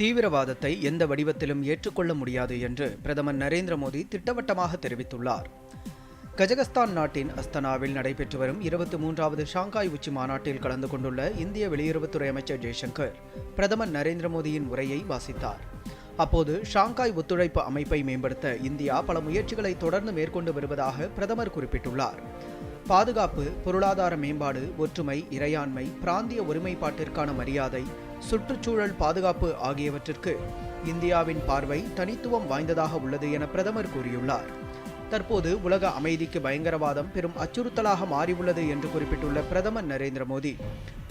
தீவிரவாதத்தை எந்த வடிவத்திலும் ஏற்றுக்கொள்ள முடியாது என்று பிரதமர் நரேந்திர மோடி திட்டவட்டமாக தெரிவித்துள்ளார். கஜகஸ்தான் நாட்டின் அஸ்தனாவில் நடைபெற்று வரும் இருபத்தி மூன்றாவது ஷாங்காய் உச்சி மாநாட்டில் கலந்து கொண்டுள்ள இந்திய வெளியுறவுத்துறை அமைச்சர் ஜெய்சங்கர் பிரதமர் நரேந்திர மோடியின் உரையை வாசித்தார். அப்போது ஷாங்காய் ஒத்துழைப்பு அமைப்பை மேம்படுத்த இந்தியா பல முயற்சிகளை தொடர்ந்து மேற்கொண்டு வருவதாக பிரதமர் குறிப்பிட்டுள்ளார். பாதுகாப்பு பொருளாதார மேம்பாடு ஒற்றுமை இறையாண்மை பிராந்திய ஒருமைப்பாட்டிற்கான மரியாதை சுற்றுச்சூழல் பாதுகாப்பு ஆகியவற்றிற்கு இந்தியாவின் பார்வை தனித்துவம் வாய்ந்ததாக உள்ளது என பிரதமர் கூறியுள்ளார். தற்போது உலக அமைதிக்கு பயங்கரவாதம் பெரும் அச்சுறுத்தலாக மாறியுள்ளது என்று குறிப்பிட்டுள்ள பிரதமர் நரேந்திர மோடி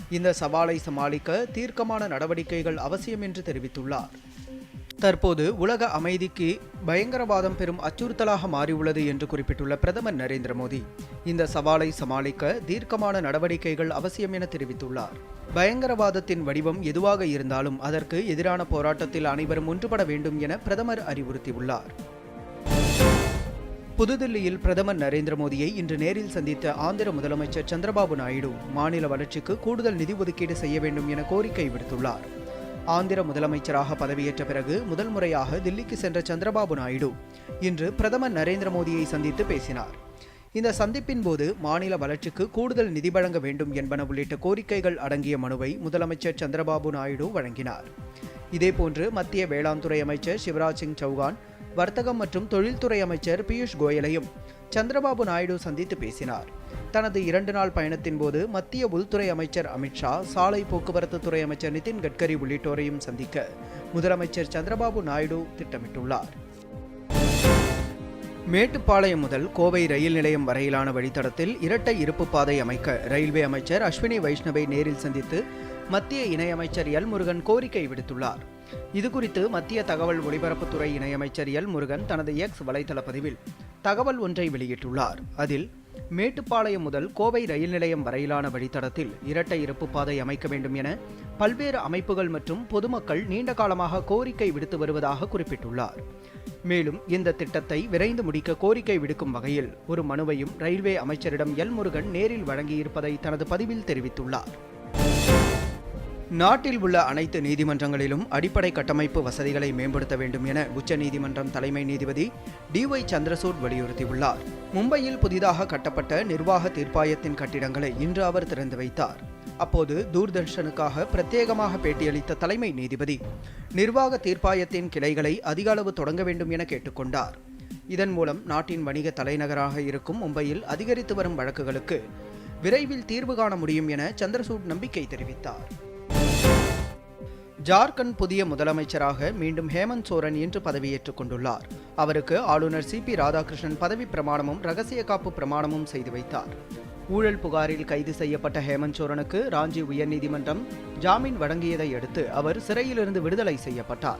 இந்த சவாலை சமாளிக்க தீர்க்கமான நடவடிக்கைகள் அவசியம் என்று தெரிவித்துள்ளார். தற்போது உலக அமைதிக்கு பயங்கரவாதம் பெரும் அச்சுறுத்தலாக மாறியுள்ளது என்று குறிப்பிட்டுள்ள பிரதமர் நரேந்திர மோடி இந்த சவாலை சமாளிக்க தீர்க்கமான நடவடிக்கைகள் அவசியம் என தெரிவித்துள்ளார். பயங்கரவாதத்தின் வடிவம் எதுவாக இருந்தாலும் அதற்கு எதிரான போராட்டத்தில் அனைவரும் ஒன்றுபட வேண்டும் என பிரதமர் அறிவுறுத்தியுள்ளார். புதுதில்லியில் பிரதமர் நரேந்திர மோடியை இன்று நேரில் சந்தித்த ஆந்திர முதலமைச்சர் சந்திரபாபு நாயுடு மாநில வளர்ச்சிக்கு கூடுதல் நிதி ஒதுக்கீடு செய்ய வேண்டும் என கோரிக்கை விடுத்துள்ளார். ஆந்திர முதலமைச்சராக பதவியேற்ற பிறகு முதல் முறையாக தில்லிக்கு சென்ற சந்திரபாபு நாயுடு. இன்று பிரதமர் நரேந்திர மோடியை சந்தித்து பேசினார். இந்த சந்திப்பின் போது மாநில வளர்ச்சிக்கு கூடுதல் நிதி வழங்க வேண்டும் என்பன உள்ளிட்ட கோரிக்கைகள் அடங்கிய மனுவை முதலமைச்சர் சந்திரபாபு நாயுடு வழங்கினார். இதேபோன்று மத்திய வேளாண் துறை அமைச்சர் சிவராஜ் சிங் சௌகான் வர்த்தகம் மற்றும் தொழில்துறை அமைச்சர் பியூஷ் கோயலையும் சந்திரபாபு நாயுடு சந்தித்து பேசினார். தனது இரண்டு நாள் பயணத்தின் போது மத்திய உள்துறை அமைச்சர் அமித்ஷா சாலை போக்குவரத்து துறை அமைச்சர் நிதின் கட்கரி உள்ளிட்டோரையும் சந்திக்க முதலமைச்சர் சந்திரபாபு நாயுடு திட்டமிட்டுள்ளார். மேட்டுப்பாளையம் முதல் கோவை ரயில் நிலையம் வரையிலான வழித்தடத்தில் இரட்டை இருப்பு பாதை அமைக்க ரயில்வே அமைச்சர் அஸ்வினி வைஷ்ணவை நேரில் சந்தித்து மத்திய இணையமைச்சர் எல் முருகன் கோரிக்கை விடுத்துள்ளார். இதுகுறித்து மத்திய தகவல் ஒலிபரப்புத்துறை இணையமைச்சர் எல் முருகன் தனது எக்ஸ் வலைதள பதிவில் தகவல் ஒன்றை வெளியிட்டுள்ளார். அதில் மேட்டுப்பாளையம் முதல் கோவை ரயில் நிலையம் வரையிலான வழித்தடத்தில் இரட்டை இருப்பு பாதை அமைக்க வேண்டும் என பல்வேறு அமைப்புகள் மற்றும் பொதுமக்கள் நீண்ட காலமாக கோரிக்கை விடுத்து வருவதாக குறிப்பிட்டுள்ளார். மேலும் இந்த திட்டத்தை விரைந்து முடிக்க கோரிக்கை விடுக்கும் வகையில் ஒரு மனுவையும் ரயில்வே அமைச்சரிடம் எல் முருகன் நேரில் வழங்கியிருப்பதை தனது பதிவில் தெரிவித்துள்ளார். நாட்டில் உள்ள அனைத்து நீதிமன்றங்களிலும் அடிப்படை கட்டமைப்பு வசதிகளை மேம்படுத்த வேண்டும் என உச்சநீதிமன்றம் தலைமை நீதிபதி டி ஒய் சந்திரசூட் வலியுறுத்தியுள்ளார். மும்பையில் புதிதாக கட்டப்பட்ட நிர்வாக தீர்ப்பாயத்தின் கட்டிடங்களை இன்று அவர் திறந்து வைத்தார். அப்போது தூர்தர்ஷனுக்காக பிரத்யேகமாக பேட்டியளித்த தலைமை நீதிபதி நிர்வாக தீர்ப்பாயத்தின் கிளைகளை அதிக அளவு தொடங்க வேண்டும் என கேட்டுக்கொண்டார். இதன் மூலம் நாட்டின் வணிக தலைநகராக இருக்கும் மும்பையில் அதிகரித்து வரும் வழக்குகளுக்கு விரைவில் தீர்வு காண முடியும் என சந்திரசூட் நம்பிக்கை தெரிவித்தார். ஜார்க்கண்ட் புதிய முதலமைச்சராக மீண்டும் ஹேமந்த் சோரன் இன்று பதவியேற்றுக் கொண்டுள்ளார். அவருக்கு ஆளுநர் சி. பி. ராதாகிருஷ்ணன் பதவி பிரமாணமும் ரகசிய காப்பு பிரமாணமும் செய்து வைத்தார். ஊழல் புகாரில் கைது செய்யப்பட்ட ஹேமந்த் சோரனுக்கு ராஞ்சி உயர்நீதிமன்றம் ஜாமீன் வழங்கியதை அடுத்து அவர் சிறையிலிருந்து விடுதலை செய்யப்பட்டார்.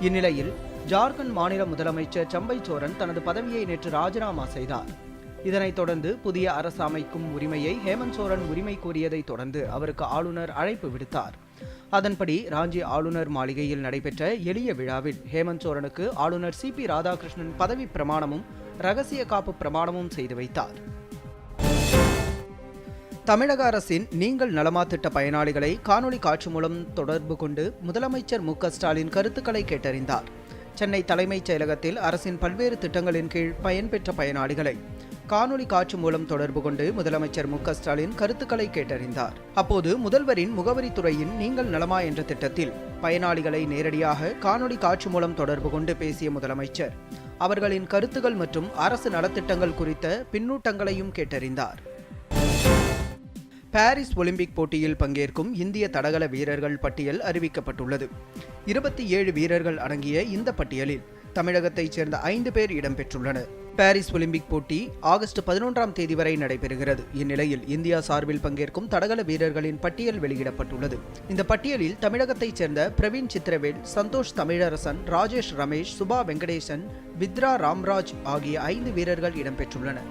இந்நிலையில் ஜார்க்கண்ட் மாநில முதலமைச்சர் சம்பை சோரன் தனது பதவியை நேற்று ராஜினாமா செய்தார். இதனைத் தொடர்ந்து புதிய அரசு அமைக்கும் உரிமையை ஹேமந்த் சோரன் உரிமை கோரியதை தொடர்ந்து அவருக்கு ஆளுநர் அழைப்பு விடுத்தார். அதன்படி ராஞ்சி ஆளுநர் மாளிகையில் நடைபெற்ற எளிய விழாவில் ஹேமந்த் சோரனுக்கு ஆளுநர் சி பி ராதாகிருஷ்ணன் பதவி பிரமாணமும் ரகசிய காப்பு பிரமாணமும் செய்து வைத்தார். தமிழக அரசின் நீங்கள் நலமா திட்ட பயனாளிகளை காணொலி காட்சி மூலம் தொடர்பு கொண்டு முதலமைச்சர் மு ஸ்டாலின் கருத்துக்களை கேட்டறிந்தார். சென்னை தலைமைச் செயலகத்தில் அரசின் பல்வேறு திட்டங்களின் கீழ் பயன்பெற்ற பயனாளிகளை காணொலி காட்சி மூலம் தொடர்பு கொண்டு முதலமைச்சர் மு ஸ்டாலின் கருத்துக்களை கேட்டறிந்தார். அப்போது முதல்வரின் முகவரித்துறையின் நீங்கள் நலமா என்ற திட்டத்தில் பயனாளிகளை நேரடியாக காணொலி காட்சி மூலம் தொடர்பு கொண்டு பேசிய முதலமைச்சர் அவர்களின் கருத்துகள் மற்றும் அரசு நலத்திட்டங்கள் குறித்த பின்னூட்டங்களையும் கேட்டறிந்தார். பாரிஸ் ஒலிம்பிக் போட்டியில் பங்கேற்கும் இந்திய தடகள வீரர்கள் பட்டியல் அறிவிக்கப்பட்டுள்ளது. இருபத்தி ஏழு வீரர்கள் அடங்கிய இந்த பட்டியலில் தமிழகத்தைச் சேர்ந்த ஐந்து பேர் இடம்பெற்றுள்ளனர் பாரிஸ் ஒலிம்பிக் போட்டி ஆகஸ்ட் பதினொன்றாம் தேதி வரை நடைபெறுகிறது. இந்நிலையில் இந்தியா சார்பில் பங்கேற்கும் தடகள வீரர்களின் பட்டியல் வெளியிடப்பட்டுள்ளது. இந்த பட்டியலில் தமிழகத்தைச் சேர்ந்த பிரவீன் சித்திரவேல் சந்தோஷ் தமிழரசன் ராஜேஷ் ரமேஷ் சுபா வெங்கடேசன் வித்ரா ராம்ராஜ் ஆகிய ஐந்து வீரர்கள் இடம்பெற்றுள்ளனர்.